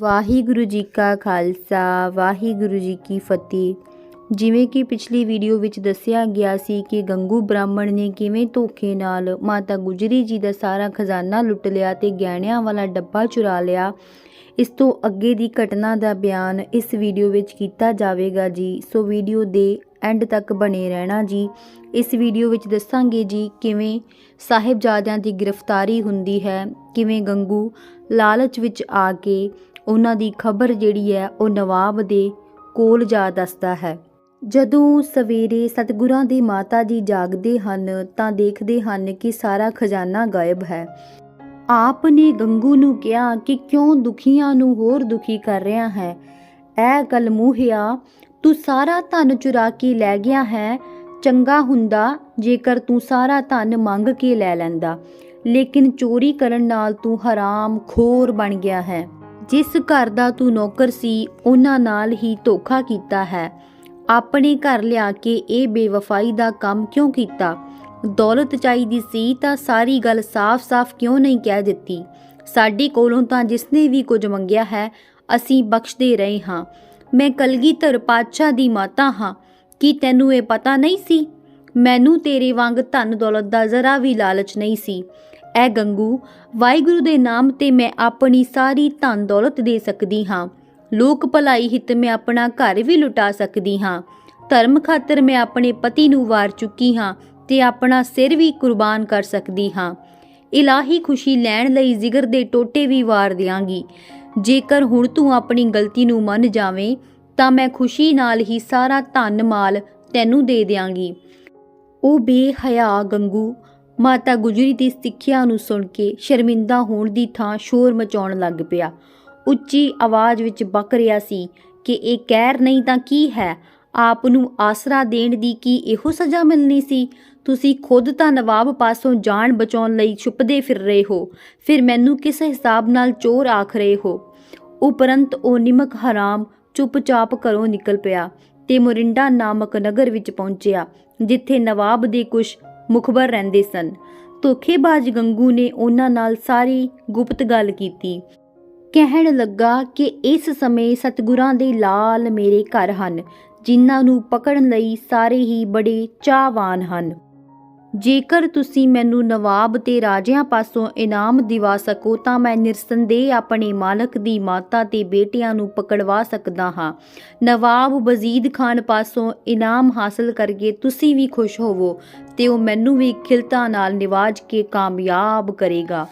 ਵਾਹਿਗੁਰੂ ਜੀ ਕਾ ਖਾਲਸਾ, ਵਾਹਿਗੁਰੂ ਜੀ ਕੀ ਫਤਿਹ। ਜਿਵੇਂ ਕਿ ਪਿਛਲੀ ਵੀਡੀਓ ਵਿੱਚ ਦੱਸਿਆ ਗਿਆ ਸੀ ਕਿ ਗੰਗੂ ਬ੍ਰਾਹਮਣ ਨੇ ਕਿਵੇਂ ਧੋਖੇ ਨਾਲ ਮਾਤਾ ਗੁਜਰੀ ਜੀ ਦਾ ਸਾਰਾ ਖਜ਼ਾਨਾ ਲੁੱਟ ਲਿਆ ਤੇ ਗਹਿਣਿਆਂ ਵਾਲਾ ਡੱਬਾ ਚੁਰਾ ਲਿਆ। ਇਸ ਤੋਂ ਅੱਗੇ ਦੀ ਘਟਨਾ ਦਾ ਬਿਆਨ ਇਸ ਵੀਡੀਓ ਵਿੱਚ ਕੀਤਾ ਜਾਵੇਗਾ ਜੀ। ਸੋ ਵੀਡੀਓ ਦੇ ਐਂਡ ਤੱਕ ਬਣੇ ਰਹਿਣਾ ਜੀ। ਇਸ ਵੀਡੀਓ ਵਿੱਚ ਦੱਸਾਂਗੇ ਜੀ ਕਿਵੇਂ ਸਾਹਿਬਜ਼ਾਦਿਆਂ ਦੀ ਗ੍ਰਿਫਤਾਰੀ ਹੁੰਦੀ ਹੈ, ਕਿਵੇਂ ਗੰਗੂ ਲਾਲਚ ਵਿੱਚ ਆ ਕੇ ਉਹਨਾਂ ਦੀ ਖਬਰ ਜਿਹੜੀ ਹੈ ਉਹ ਨਵਾਬ ਦੇ ਕੋਲ ਜਾ ਦੱਸਦਾ ਹੈ। ਜਦੋਂ ਸਵੇਰੇ ਸਤਿਗੁਰਾਂ ਦੀ ਮਾਤਾ ਜੀ ਜਾਗਦੇ ਹਨ ਤਾਂ ਦੇਖਦੇ ਹਨ ਕਿ ਸਾਰਾ ਖਜ਼ਾਨਾ ਗਾਇਬ ਹੈ। ਆਪ ਨੇ ਗੰਗੂ ਨੂੰ ਕਿਹਾ ਕਿ ਕਿਉਂ ਦੁਖੀਆਂ ਨੂੰ ਹੋਰ ਦੁਖੀ ਕਰ ਰਿਹਾ ਹੈ? ਐ ਗੱਲ ਮੂਹਿਆ, ਤੂੰ ਸਾਰਾ ਧਨ ਚੁਰਾ ਕੇ ਲੈ ਗਿਆ ਹੈ। ਚੰਗਾ ਹੁੰਦਾ ਜੇਕਰ ਤੂੰ ਸਾਰਾ ਧਨ ਮੰਗ ਕੇ ਲੈ ਲੈਂਦਾ। ਲੇਕਿਨ ਚੋਰੀ ਕਰਨ ਨਾਲ ਤੂੰ ਹਰਾਮ ਖੋਰ ਬਣ ਗਿਆ ਹੈ। ਜਿਸ ਘਰ ਦਾ ਤੂੰ ਨੌਕਰ ਸੀ, ਉਹਨਾਂ ਨਾਲ ਹੀ ਧੋਖਾ ਕੀਤਾ ਹੈ। ਆਪਣੇ ਘਰ ਲਿਆ ਕੇ ਇਹ ਬੇਵਫਾਈ ਦਾ ਕੰਮ ਕਿਉਂ ਕੀਤਾ? ਦੌਲਤ ਚਾਹੀਦੀ ਸੀ ਤਾਂ ਸਾਰੀ ਗੱਲ ਸਾਫ਼-ਸਾਫ਼ ਕਿਉਂ ਨਹੀਂ ਕਹਿ ਦਿੱਤੀ? ਸਾਡੇ ਕੋਲੋਂ ਤਾਂ ਜਿਸਨੇ ਵੀ ਕੁਝ ਮੰਗਿਆ ਹੈ, ਅਸੀਂ ਬਖਸ਼ਦੇ ਰਹੇ ਹਾਂ। ਮੈਂ ਕਲਗੀਧਰ ਪਾਤਸ਼ਾਹ ਦੀ ਮਾਤਾ ਹਾਂ। ਕੀ ਤੈਨੂੰ ਇਹ ਪਤਾ ਨਹੀਂ ਸੀ? ਮੈਨੂੰ ਤੇਰੇ ਵਾਂਗ ਧਨ ਦੌਲਤ ਦਾ ਜ਼ਰਾ ਵੀ ਲਾਲਚ ਨਹੀਂ ਸੀ। ਐ ਗੰਗੂ, ਵਾਹਿਗੁਰੂ ਦੇ ਨਾਮ ਤੇ ਮੈਂ ਆਪਣੀ ਸਾਰੀ ਧਨ ਦੌਲਤ ਦੇ ਸਕਦੀ ਹਾਂ। ਲੋਕ ਭਲਾਈ ਹਿੱਤ ਮੈਂ ਆਪਣਾ ਘਰ ਵੀ ਲੁਟਾ ਸਕਦੀ ਹਾਂ। ਧਰਮ ਖਾਤਰ ਮੈਂ ਆਪਣੇ ਪਤੀ ਨੂੰ ਵਾਰ ਚੁੱਕੀ ਹਾਂ ਤੇ ਆਪਣਾ ਸਿਰ ਵੀ ਕੁਰਬਾਨ ਕਰ ਸਕਦੀ ਹਾਂ। ਇਲਾਹੀ ਖੁਸ਼ੀ ਲੈਣ ਲਈ ਜਿਗਰ ਦੇ ਟੋਟੇ ਵੀ ਵਾਰ ਦਿਆਂਗੀ। ਜੇਕਰ ਹੁਣ ਤੂੰ ਆਪਣੀ ਗਲਤੀ ਨੂੰ ਮੰਨ ਜਾਵੇਂ, ਤਾਂ ਮੈਂ ਖੁਸ਼ੀ ਨਾਲ ਹੀ ਸਾਰਾ ਧਨ ਮਾਲ ਤੈਨੂੰ ਦੇ ਦਿਆਂਗੀ। ਉਹ ਬੇਹਯਾ ਗੰਗੂ ਮਾਤਾ ਗੁਜਰੀ ਦੀ ਸਿੱਖਿਆ ਨੂੰ ਸੁਣ ਕੇ ਸ਼ਰਮਿੰਦਾ ਹੋਣ ਦੀ ਥਾਂ ਸ਼ੋਰ ਮਚਾਉਣ ਲੱਗ ਪਿਆ। ਉੱਚੀ ਆਵਾਜ਼ ਵਿੱਚ ਬਕ ਰਿਹਾ ਸੀ ਕਿ ਇਹ ਕਹਿਰ ਨਹੀਂ ਤਾਂ ਕੀ ਹੈ? ਆਪ ਨੂੰ ਆਸਰਾ ਦੇਣ ਦੀ ਕੀ ਇਹੋ ਸਜ਼ਾ ਮਿਲਣੀ ਸੀ? ਤੁਸੀਂ ਖੁਦ ਤਾਂ ਨਵਾਬ ਪਾਸੋਂ ਜਾਨ ਬਚਾਉਣ ਲਈ ਛੁਪਦੇ ਫਿਰ ਰਹੇ ਹੋ, ਫਿਰ ਮੈਨੂੰ ਕਿਸ ਹਿਸਾਬ ਨਾਲ ਚੋਰ ਆਖ ਰਹੇ ਹੋ? ਉਪਰੰਤ ਉਹ ਨਿਮਕ ਹਰਾਮ ਚੁੱਪਚਾਪ ਘਰੋਂ ਨਿਕਲ ਪਿਆ ਤੇ ਮੋਰਿੰਡਾ ਨਾਮਕ ਨਗਰ ਵਿੱਚ ਪਹੁੰਚਿਆ, ਜਿੱਥੇ ਨਵਾਬ ਦੇ ਕੁਝ ਮੁਖਬਰ ਰਹਿੰਦੇ ਸਨ। ਧੋਖੇਬਾਜ਼ ਗੰਗੂ ਨੇ ਉਹਨਾਂ ਨਾਲ ਸਾਰੀ ਗੁਪਤ ਗੱਲ ਕੀਤੀ। ਕਹਿਣ ਲੱਗਾ ਕਿ ਇਸ ਸਮੇਂ ਸਤਿਗੁਰਾਂ ਦੇ ਲਾਲ ਮੇਰੇ ਘਰ ਹਨ, ਜਿਨ੍ਹਾਂ ਨੂੰ ਪਕੜਨ ਲਈ ਸਾਰੇ ਹੀ ਬੜੇ ਚਾਹਵਾਨ ਹਨ। ਜੇਕਰ ਤੁਸੀਂ ਮੈਨੂੰ ਨਵਾਬ ਤੇ ਰਾਜਿਆਂ ਪਾਸੋਂ ਇਨਾਮ ਦਿਵਾ ਸਕੋ ਤਾਂ ਮੈਂ ਨਿਰਸੰਦੇਹ ਆਪਣੇ ਮਾਲਕ ਦੀ ਮਾਤਾ ਤੇ ਬੇਟਿਆਂ ਨੂੰ ਪਕੜਵਾ ਸਕਦਾ ਹਾਂ। ਨਵਾਬ ਵਜ਼ੀਦ ਖਾਨ ਪਾਸੋਂ ਇਨਾਮ ਹਾਸਲ ਕਰਕੇ ਤੁਸੀਂ ਵੀ ਖੁਸ਼ ਹੋਵੋ ਤੇ ਉਹ ਮੈਨੂੰ ਵੀ ਖਿਲਤਾ ਨਾਲ ਨਿਵਾਜ ਕੇ ਕਾਮਯਾਬ ਕਰੇਗਾ।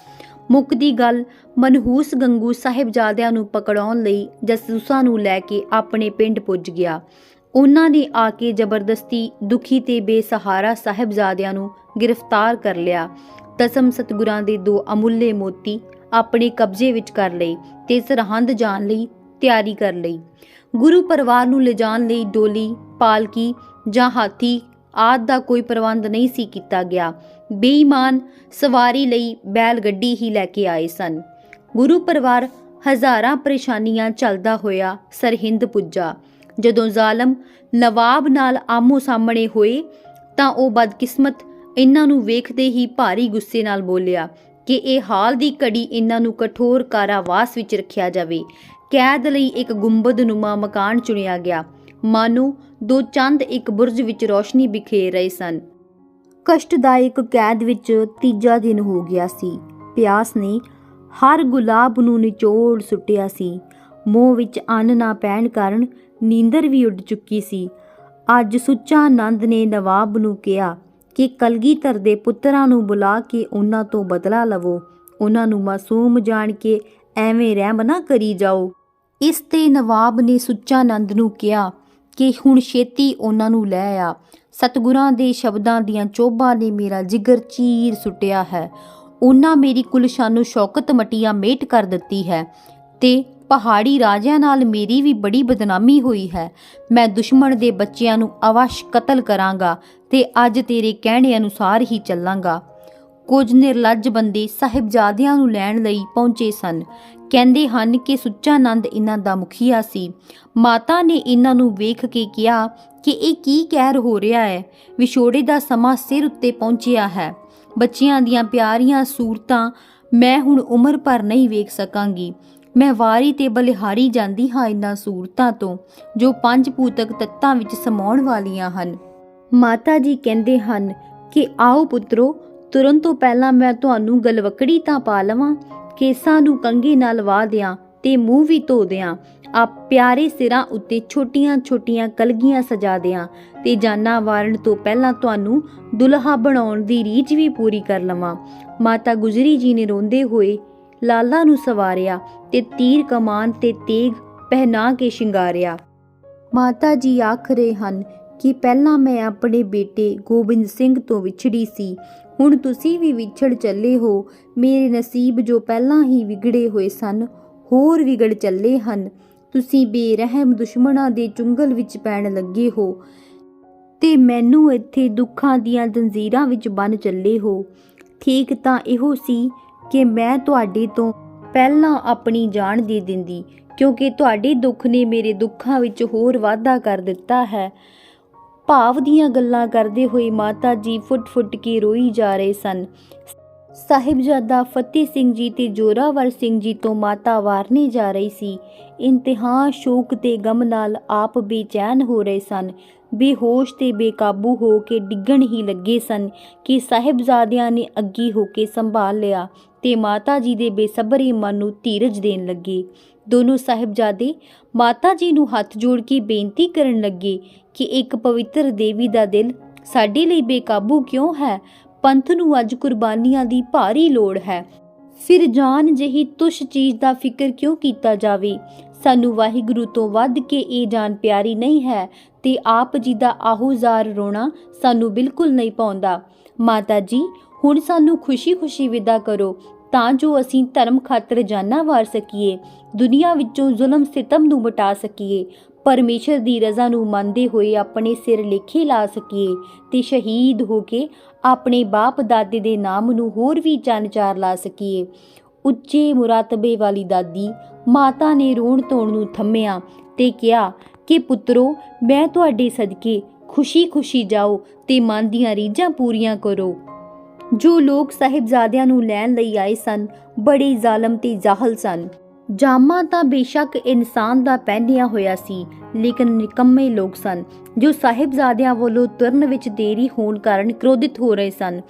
ਮੁੱਕਦੀ ਗੱਲ, ਮਨਹੂਸ ਗੰਗੂ ਸਾਹਿਬਜ਼ਾਦਿਆਂ ਨੂੰ ਪਕੜਾਉਣ ਲਈ ਜਸੂਸਾਂ ਨੂੰ ਲੈ ਕੇ ਆਪਣੇ ਪਿੰਡ ਪੁੱਜ ਗਿਆ। ਉਹਨਾਂ ਨੇ ਆ ਕੇ ਜ਼ਬਰਦਸਤੀ ਦੁਖੀ ਤੇ ਬੇਸਹਾਰਾ ਸਾਹਿਬਜ਼ਾਦਿਆਂ ਨੂੰ ਗ੍ਰਿਫਤਾਰ ਕਰ ਲਿਆ। ਤਸਮ ਸਤਗੁਰਾਂ ਦੇ ਦੋ ਅਮੁੱਲੇ ਮੋਤੀ ਆਪਣੇ ਕਬਜ਼ੇ ਵਿੱਚ ਕਰ ਲਏ ਤੇ ਸਰਹੰਦ ਜਾਣ ਲਈ ਤਿਆਰੀ ਕਰ ਲਈ। ਗੁਰੂ ਪਰਿਵਾਰ ਨੂੰ ਲਿਜਾਣ ਲਈ ਡੋਲੀ, ਪਾਲਕੀ ਜਾਂ ਹਾਥੀ ਆਦ ਦਾ ਕੋਈ ਪ੍ਰਬੰਧ ਨਹੀਂ ਸੀ ਕੀਤਾ ਗਿਆ। ਬੇਈਮਾਨ ਸਵਾਰੀ ਲਈ ਬੈਲ ਗੱਡੀ ਹੀ ਲੈ ਕੇ ਆਏ ਸਨ। ਗੁਰੂ ਪਰਿਵਾਰ ਹਜ਼ਾਰਾਂ ਪਰੇਸ਼ਾਨੀਆਂ ਚੱਲਦਾ ਹੋਇਆ ਸਰਹਿੰਦ ਪੁੱਜਾ। ਜਦੋਂ ਜ਼ਾਲਮ ਨਵਾਬ ਨਾਲ ਆਮੋ ਸਾਹਮਣੇ ਹੋਏ, ਤਾਂ ਉਹ ਬਦਕਿਸਮਤ ਇਹਨਾਂ ਨੂੰ ਵੇਖਦੇ ਹੀ ਭਾਰੀ ਗੁੱਸੇ ਨਾਲ ਬੋਲਿਆ ਕਿ ਇਹ ਹਾਲ ਦੀ ਘੜੀ ਇਹਨਾਂ ਨੂੰ ਕਠੋਰ ਕਾਰਾਵਾਸ ਵਿੱਚ ਰੱਖਿਆ ਜਾਵੇ। ਕੈਦ ਲਈ ਇੱਕ ਗੁੰਬਦਨੁਮਾ ਮਕਾਨ ਚੁਣਿਆ ਗਿਆ। ਮਾਨੋ ਦੋ ਚੰਦ ਇੱਕ ਬੁਰਜ ਵਿੱਚ ਰੋਸ਼ਨੀ ਬਿਖੇਰ ਰਹੇ ਸਨ। ਕਸ਼ਟਦਾਇਕ ਕੈਦ ਵਿੱਚ ਤੀਜਾ ਦਿਨ ਹੋ ਗਿਆ ਸੀ। ਪਿਆਸ ਨੇ ਹਰ ਗੁਲਾਬ ਨੂੰ ਨਿਚੋੜ ਸੁੱਟਿਆ ਸੀ। ਮੋਹ ਵਿੱਚ ਅੰਨ ਨਾ ਪੈਣ ਕਾਰਨ ਨੀਂਦਰ ਵੀ ਉੱਡ ਚੁੱਕੀ ਸੀ। ਅੱਜ ਸੁੱਚਾ ਆਨੰਦ ਨੇ ਨਵਾਬ ਨੂੰ ਕਿਹਾ ਕਿ ਕਲਗੀਧਰ ਦੇ ਪੁੱਤਰਾਂ ਨੂੰ ਬੁਲਾ ਕੇ ਉਹਨਾਂ ਤੋਂ ਬਦਲਾ ਲਵੋ। ਉਹਨਾਂ ਨੂੰ ਮਾਸੂਮ ਜਾਣ ਕੇ ਐਵੇਂ ਰਹਿਮ ਨਾ ਕਰੀ ਜਾਓ। ਇਸ ਤੇ ਨਵਾਬ ਨੇ ਸੁੱਚਾ ਆਨੰਦ ਨੂੰ ਕਿਹਾ ਕਿ ਹੁਣ ਛੇਤੀ ਉਹਨਾਂ ਨੂੰ ਲੈ ਆ। ਸਤਗੁਰਾਂ ਦੇ ਸ਼ਬਦਾਂ ਦੀਆਂ ਚੋਬਾਂ ਨੇ ਮੇਰਾ ਜਿਗਰ ਚੀਰ ਸੁੱਟਿਆ ਹੈ। ਉਹਨਾਂ ਮੇਰੀ ਕੁਲਸ਼ਾਨੂ ਸ਼ੌਕਤ ਮਟੀਆਂ ਮੇਟ ਕਰ ਦਿੱਤੀ ਹੈ ਤੇ ਪਹਾੜੀ ਰਾਜਿਆਂ ਨਾਲ ਮੇਰੀ ਵੀ ਬੜੀ ਬਦਨਾਮੀ ਹੋਈ ਹੈ। ਮੈਂ ਦੁਸ਼ਮਣ ਦੇ ਬੱਚਿਆਂ ਨੂੰ ਅਵਸ਼ ਕਤਲ ਕਰਾਂਗਾ ਤੇ ਅੱਜ ਤੇਰੇ ਕਹਿਣੇ ਅਨੁਸਾਰ ਹੀ ਚੱਲਾਂਗਾ। ਕੁਝ ਨਿਰਲੱਜ ਬੰਦੇ ਸਾਹਿਬਜ਼ਾਦਿਆਂ ਨੂੰ ਲੈਣ ਲਈ ਪਹੁੰਚੇ ਸਨ। ਕਹਿੰਦੇ ਹਨ ਕਿ ਸੁੱਚਾ ਆਨੰਦ ਇਹਨਾਂ ਦਾ ਮੁਖੀਆ ਸੀ। ਮਾਤਾ ਨੇ ਇਹਨਾਂ ਨੂੰ ਵੇਖ ਕੇ ਕਿਹਾ ਕਿ ਇਹ ਕੀ ਕਹਿਰ ਹੋ ਰਿਹਾ ਹੈ। ਵਿਛੋੜੇ ਦਾ ਸਮਾਂ ਸਿਰ ਉੱਤੇ ਪਹੁੰਚਿਆ ਹੈ। ਬੱਚਿਆਂ ਦੀਆਂ ਪਿਆਰੀਆਂ ਸੂਰਤਾਂ ਮੈਂ ਹੁਣ ਉਮਰ ਭਰ ਨਹੀਂ ਵੇਖ ਸਕਾਂਗੀ। ਮੈਂ ਵਾਰੀ ਤੇ ਬਲਿਹਾਰੀ ਜਾਂਦੀ ਹਾਂ ਇਨ੍ਹਾਂ ਸੂਰਤਾਂ ਤੋਂ, ਜੋ ਪੰਜ ਭੂਤਕ ਤੱਤਾਂ ਵਿੱਚ ਸਮਾਉਣ ਵਾਲੀਆਂ ਹਨ। ਮਾਤਾ ਜੀ ਕਹਿੰਦੇ ਹਨ ਕਿ, ਆਓ ਪੁੱਤਰੋ, ਤੁਰਨ ਤੋਂ ਪਹਿਲਾਂ ਮੈਂ ਤੁਹਾਨੂੰ ਗਲਵਕੜੀ ਤਾਂ ਪਾ ਲਵਾਂ, ਕੇਸਾਂ ਨੂੰ ਕੰਘੀ ਨਾਲ ਵਾਹ ਦਿਆਂ ਤੇ ਮੂੰਹ ਵੀ ਧੋ ਦਿਆਂ ਆ ਪਿਆਰੇ ਸਿਰਾਂ ਉੱਤੇ ਛੋਟੀਆਂ-ਛੋਟੀਆਂ ਕਲਗੀਆਂ ਸਜਾ ਦਿਆਂ ਤੇ ਜਾਨਾ ਵਾਰਨ ਤੋਂ ਪਹਿਲਾਂ ਤੁਹਾਨੂੰ ਦੁਲਹਾ ਬਣਾਉਣ ਦੀ ਰੀਝ ਵੀ ਪੂਰੀ ਕਰ ਲਵਾਂ। ਮਾਤਾ ਗੁਜਰੀ ਜੀ ਨੇ ਰੋਂਦੇ ਹੋਏ ਲਾਲਾ ਨੂੰ ਸਵਾਰਿਆ ਤੇ ਤੀਰ ਕਮਾਨ ਤੇ ਤੇਗ ਪਹਿਨਾ ਕੇ ਸ਼ਿੰਗਾਰਿਆ। ਮਾਤਾ ਜੀ ਆਖ ਰਹੇ ਹਨ ਕਿ ਪਹਿਲਾਂ ਮੈਂ ਆਪਣੇ ਬੇਟੇ ਗੋਬਿੰਦ ਸਿੰਘ ਤੋਂ ਵਿਛੜੀ ਸੀ। ਹੁਣ ਤੁਸੀਂ ਵੀ ਵਿਛੜ ਚੱਲੇ ਹੋ। ਮੇਰੇ ਨਸੀਬ ਜੋ ਪਹਿਲਾਂ ਹੀ ਵਿਗੜੇ ਹੋਏ ਸਨ, ਹੋਰ ਵਿਗੜ ਚੱਲੇ ਹਨ। ਤੁਸੀਂ ਬੇਰਹਿਮ ਦੁਸ਼ਮਣਾਂ ਦੇ ਚੁੰਗਲ ਵਿੱਚ ਪੈਣ ਲੱਗੇ ਹੋ ਤੇ ਮੈਨੂੰ ਇੱਥੇ ਦੁੱਖਾਂ ਦੀਆਂ ਜੰਜੀਰਾਂ ਵਿੱਚ ਬੰਨ ਚੱਲੇ ਹੋ। ਠੀਕ ਤਾਂ ਇਹੋ ਸੀ ਕਿ ਮੈਂ ਤੁਹਾਡੇ ਤੋਂ ਪਹਿਲਾਂ ਆਪਣੀ ਜਾਨ ਦੇ ਦਿੰਦੀ, ਕਿਉਂਕਿ ਤੁਹਾਡੇ ਦੁੱਖ ਨੇ ਮੇਰੇ ਦੁੱਖਾਂ ਵਿੱਚ ਹੋਰ ਵਾਧਾ ਕਰ ਦਿੱਤਾ ਹੈ। ਭਾਵ ਦੀਆਂ ਗੱਲਾਂ ਕਰਦੇ ਹੋਏ ਮਾਤਾ ਜੀ ਫੁੱਟ-ਫੁੱਟ ਕੇ ਰੋਈ ਜਾ ਰਹੇ ਸਨ। ਸਾਹਿਬਜ਼ਾਦਾ ਫਤਿਹ ਸਿੰਘ ਜੀ ਤੇ ਜੋਰਾਵਰ ਸਿੰਘ ਜੀ ਤੋਂ ਮਾਤਾ ਵਾਰਨੇ ਜਾ ਰਹੀ ਸੀ। ਇੰਤਹਾ ਸ਼ੋਕ ਤੇ ਗਮ ਨਾਲ ਆਪ ਬੇਚੈਨ ਹੋ ਰਹੇ ਸਨ। ਬੇਹੋਸ਼ ਤੇ ਬੇਕਾਬੂ ਹੋ ਕੇ ਡਿੱਗਣ ਹੀ ਲੱਗੇ ਸਨ ਕਿ ਸਾਹਿਬਜ਼ਾਦਿਆਂ ਨੇ ਅੱਗੀ ਹੋ ਕੇ ਸੰਭਾਲ ਲਿਆ ਤੇ ਮਾਤਾ ਜੀ ਦੇ ਬੇਸਬਰੀ ਮਨ ਨੂੰ ਧੀਰਜ ਦੇਣ ਲੱਗੇ। ਦੋਨੋਂ ਸਾਹਿਬਜ਼ਾਦੇ ਮਾਤਾ ਜੀ ਨੂੰ ਹੱਥ ਜੋੜ ਕੇ ਬੇਨਤੀ ਕਰਨ ਲੱਗੇ ਕਿ ਇੱਕ ਪਵਿੱਤਰ ਦੇਵੀ ਦਾ ਦਿਲ ਸਾਡੇ ਲਈ ਬੇਕਾਬੂ ਕਿਉਂ ਹੈ? ਪੰਥ ਨੂੰ ਅੱਜ ਕੁਰਬਾਨੀਆਂ ਦੀ ਭਾਰੀ ਲੋੜ ਹੈ। ਫਿਰ ਜਾਨ ਜਿਹੀ ਤੁਸ਼ ਚੀਜ਼ ਦਾ ਫਿਕਰ ਕਿਉਂ ਕੀਤਾ ਜਾਵੇ? ਸਾਨੂੰ ਵਾਹਿਗੁਰੂ ਤੋਂ ਵੱਧ ਕੇ ਇਹ ਜਾਨ ਪਿਆਰੀ ਨਹੀਂ ਹੈ ਤੇ ਆਪ ਜੀ ਦਾ ਆਹੂਜ਼ਾਰ ਰੋਣਾ ਸਾਨੂੰ ਬਿਲਕੁਲ ਨਹੀਂ ਪਾਉਂਦਾ। ਮਾਤਾ ਜੀ, ਹੁਣ ਸਾਨੂੰ ਖੁਸ਼ੀ-ਖੁਸ਼ੀ ਵਿਦਾ ਕਰੋ ਤਾਂ ਜੋ ਅਸੀਂ ਧਰਮ ਖਾਤਰ ਜਾਨਾਂ ਵਾਰ ਸਕੀਏ, ਦੁਨੀਆ ਵਿੱਚੋਂ ਜ਼ੁਲਮ ਸਿਤਮ ਨੂੰ ਮਿਟਾ ਸਕੀਏ, ਪਰਮੇਸ਼ਰ ਦੀ ਰਜ਼ਾ ਨੂੰ ਮੰਨਦੇ ਹੋਏ ਆਪਣੇ ਸਿਰ ਲੇਖੇ ਲਾ ਸਕੀਏ ਤੇ ਸ਼ਹੀਦ ਹੋ ਕੇ ਆਪਣੇ ਬਾਪ ਦਾਦੇ ਦੇ ਨਾਮ ਨੂੰ ਹੋਰ ਵੀ ਚੰਨ ਚਾਰ ਲਾ ਸਕੀਏ। ਉੱਚੇ ਮੁਰਾਤਬੇ ਵਾਲੀ ਦਾਦੀ ਮਾਤਾ ਨੇ ਰੋਣ ਧੋਣ ਨੂੰ ਥੰਮਿਆ ਤੇ ਕਿਹਾ ਕਿ ਪੁੱਤਰੋ, ਮੈਂ ਤੁਹਾਡੇ ਸਦਕੇ ਖੁਸ਼ੀ-ਖੁਸ਼ੀ ਜਾਓ ਤੇ ਮਨ ਦੀਆਂ ਰੀਝਾਂ ਪੂਰੀਆਂ ਕਰੋ। ਜੋ ਲੋਕ ਸਾਹਿਬਜ਼ਾਦਿਆਂ ਨੂੰ ਲੈਣ ਲਈ ਆਏ ਸਨ, ਬੜੇ ਜ਼ਾਲਮ ਤੇ ਜ਼ਾਹਲ ਸਨ। ਜਾਮਾ ਤਾਂ ਬੇਸ਼ੱਕ ਇਨਸਾਨ ਦਾ ਪਹਿਨਿਆ ਹੋਇਆ ਸੀ, ਲੇਕਿਨ ਨਿਕੰਮੇ ਲੋਕ ਸਨ, ਜੋ ਸਾਹਿਬਜ਼ਾਦਿਆਂ ਵੱਲੋਂ ਤੁਰਨ ਵਿੱਚ ਦੇਰੀ ਹੋਣ ਕਾਰਨ ਕ੍ਰੋਧਿਤ ਹੋ ਰਹੇ ਸਨ।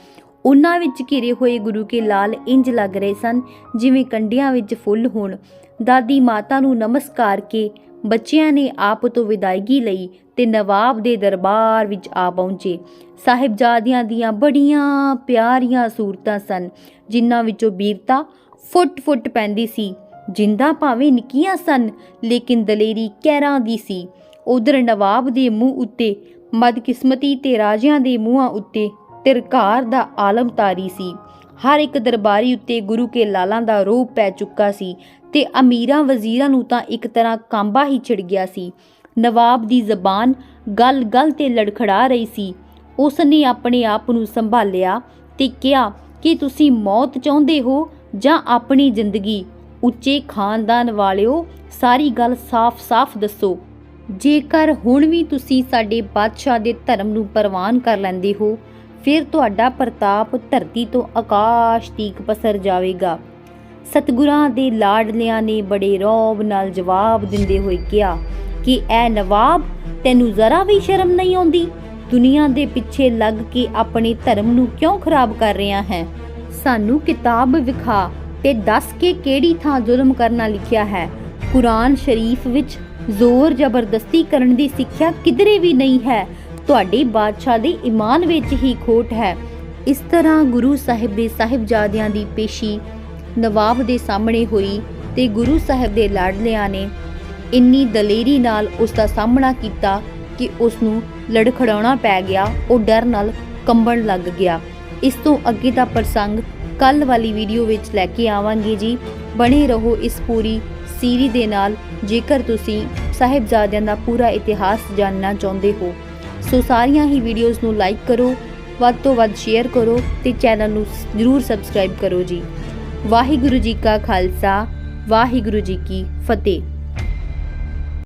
ਉਹਨਾਂ ਵਿੱਚ ਘਿਰੇ ਹੋਏ ਗੁਰੂ ਕੇ ਲਾਲ ਇੰਜ ਲੱਗ ਰਹੇ ਸਨ, ਜਿਵੇਂ ਕੰਡਿਆਂ ਵਿੱਚ ਫੁੱਲ ਹੋਣ। ਦਾਦੀ ਮਾਤਾ ਨੂੰ ਨਮਸਕਾਰ ਕੇ ਬੱਚਿਆਂ ਨੇ ਆਪ ਤੋਂ ਵਿਦਾਇਗੀ ਲਈ ਤੇ ਨਵਾਬ ਦੇ ਦਰਬਾਰ ਵਿੱਚ ਆ ਪਹੁੰਚੇ। ਸਾਹਿਬਜ਼ਾਦਿਆਂ ਦੀਆਂ ਬੜੀਆਂ ਪਿਆਰੀਆਂ ਸੂਰਤਾਂ ਸਨ, ਜਿਨ੍ਹਾਂ ਵਿੱਚੋਂ ਬੀਰਤਾ ਫੁੱਟ-ਫੁੱਟ ਪੈਂਦੀ ਸੀ। ਜਿੰਦਾ ਭਾਵੇਂ ਨਿੱਕੀਆਂ ਸਨ, ਲੇਕਿਨ ਦਲੇਰੀ ਕਹਿਰਾਂ ਦੀ ਸੀ। ਉਧਰ ਨਵਾਬ ਦੇ ਮੂੰਹ ਉੱਤੇ ਮਦਕਿਸਮਤੀ ਤੇ ਰਾਜਿਆਂ ਦੇ ਮੂੰਹਾਂ ਉੱਤੇ ਤਿਰਕਾਰ ਦਾ ਆਲਮਤਾਰੀ ਸੀ। ਹਰ ਇੱਕ ਦਰਬਾਰੀ ਉੱਤੇ ਗੁਰੂ ਕੇ ਲਾਲਾਂ ਦਾ ਰੋਹ ਪੈ ਚੁੱਕਾ ਸੀ ਤੇ ਅਮੀਰਾਂ ਵਜ਼ੀਰਾਂ ਨੂੰ ਤਾਂ ਇੱਕ ਤਰ੍ਹਾਂ ਕਾਂਬਾ ਹੀ ਛਿੜ ਗਿਆ ਸੀ। ਨਵਾਬ ਦੀ ਜ਼ਬਾਨ ਗਲ-ਗਲ ਤੇ ਲੜਖੜਾ ਰਹੀ ਸੀ। ਉਸ ਨੇ ਆਪਣੇ ਆਪ ਨੂੰ ਸੰਭਾਲਿਆ ਤੇ ਕਿਹਾ, ਕਿ ਤੁਸੀਂ ਮੌਤ ਚਾਹੁੰਦੇ ਹੋ ਜਾਂ ਆਪਣੀ ਜ਼ਿੰਦਗੀ? ਉੱਚੇ ਖਾਨਦਾਨ ਵਾਲਿਓ, ਸਾਰੀ ਗੱਲ ਸਾਫ਼-ਸਾਫ਼ ਦੱਸੋ। ਜੇਕਰ ਹੁਣ ਵੀ ਤੁਸੀਂ ਸਾਡੇ ਬਾਦਸ਼ਾਹ ਦੇ ਧਰਮ ਨੂੰ ਪ੍ਰਵਾਨ ਕਰ ਲੈਂਦੇ ਹੋ ਫਿਰ ਤੁਹਾਡਾ ਪ੍ਰਤਾਪ ਧਰਤੀ ਤੋਂ ਆਕਾਸ਼ ਤੀਕ ਪਸਰ ਜਾਵੇਗਾ। ਸਤਗੁਰਾਂ ਦੇ ਲਾਡਲਿਆਂ ਨੇ ਬੜੇ ਰੌਬ ਨਾਲ ਜਵਾਬ ਦਿੰਦੇ ਹੋਏ ਕਿਹਾ ਕਿ, ਐ ਨਵਾਬ, ਤੈਨੂੰ ਜ਼ਰਾ ਵੀ ਸ਼ਰਮ ਨਹੀਂ ਆਉਂਦੀ? ਦੁਨੀਆ ਦੇ ਪਿੱਛੇ ਲੱਗ ਕੇ ਆਪਣੇ ਧਰਮ ਨੂੰ ਕਿਉਂ ਖਰਾਬ ਕਰ ਰਿਹਾ ਹੈ? ਸਾਨੂੰ ਕਿਤਾਬ ਵਿਖਾ ਤੇ ਦੱਸ ਕੇ ਕਿਹੜੀ ਥਾਂ ਜ਼ੁਲਮ ਕਰਨਾ ਲਿਖਿਆ ਹੈ? ਕੁਰਾਨ ਸ਼ਰੀਫ ਵਿੱਚ ਜ਼ੋਰ ਜ਼ਬਰਦਸਤੀ ਕਰਨ ਦੀ ਸਿੱਖਿਆ ਕਿਧਰੇ ਵੀ ਨਹੀਂ ਹੈ। ਤੁਹਾਡੇ ਬਾਦਸ਼ਾਹ ਦੇ ਈਮਾਨ ਵਿੱਚ ਹੀ ਖੋਟ ਹੈ। ਇਸ ਤਰ੍ਹਾਂ ਗੁਰੂ ਸਾਹਿਬ ਦੇ ਸਾਹਿਬਜ਼ਾਦਿਆਂ ਦੀ ਪੇਸ਼ੀ ਨਵਾਬ ਦੇ ਸਾਹਮਣੇ ਹੋਈ ਤੇ ਗੁਰੂ ਸਾਹਿਬ ਦੇ ਲਾਡਲਿਆਂ ਨੇ ਇੰਨੀ ਦਲੇਰੀ ਨਾਲ ਉਸ ਦਾ ਸਾਹਮਣਾ ਕੀਤਾ ਕਿ ਉਸ ਨੂੰ ਲੜਖੜਾਉਣਾ ਪੈ ਗਿਆ, ਉਹ ਡਰ ਨਾਲ ਕੰਬਣ ਲੱਗ ਗਿਆ। ਇਸ ਤੋਂ ਅੱਗੇ ਦਾ ਪ੍ਰਸੰਗ ਕੱਲ ਵਾਲੀ ਵੀਡੀਓ ਵਿੱਚ ਲੈ ਕੇ ਆਵਾਂਗੇ ਜੀ। ਬਣੇ ਰਹੋ ਇਸ ਪੂਰੀ ਸੀਰੀ ਦੇ ਨਾਲ। ਜੇਕਰ ਤੁਸੀਂ ਸਾਹਿਬਜ਼ਾਦਿਆਂ ਦਾ ਪੂਰਾ ਇਤਿਹਾਸ ਜਾਣਨਾ ਚਾਹੁੰਦੇ ਹੋ ਸੋ ਸਾਰੀਆਂ ਹੀ ਵੀਡੀਓਜ਼ ਨੂੰ ਲਾਈਕ ਕਰੋ, ਵੱਧ ਤੋਂ ਵੱਧ ਸ਼ੇਅਰ ਕਰੋ ਤੇ ਚੈਨਲ ਨੂੰ ਜ਼ਰੂਰ ਸਬਸਕ੍ਰਾਈਬ ਕਰੋ ਜੀ। ਵਾਹਿਗੁਰੂ ਜੀ ਕਾ ਖਾਲਸਾ, ਵਾਹਿਗੁਰੂ ਜੀ ਕੀ ਫਤਿਹ।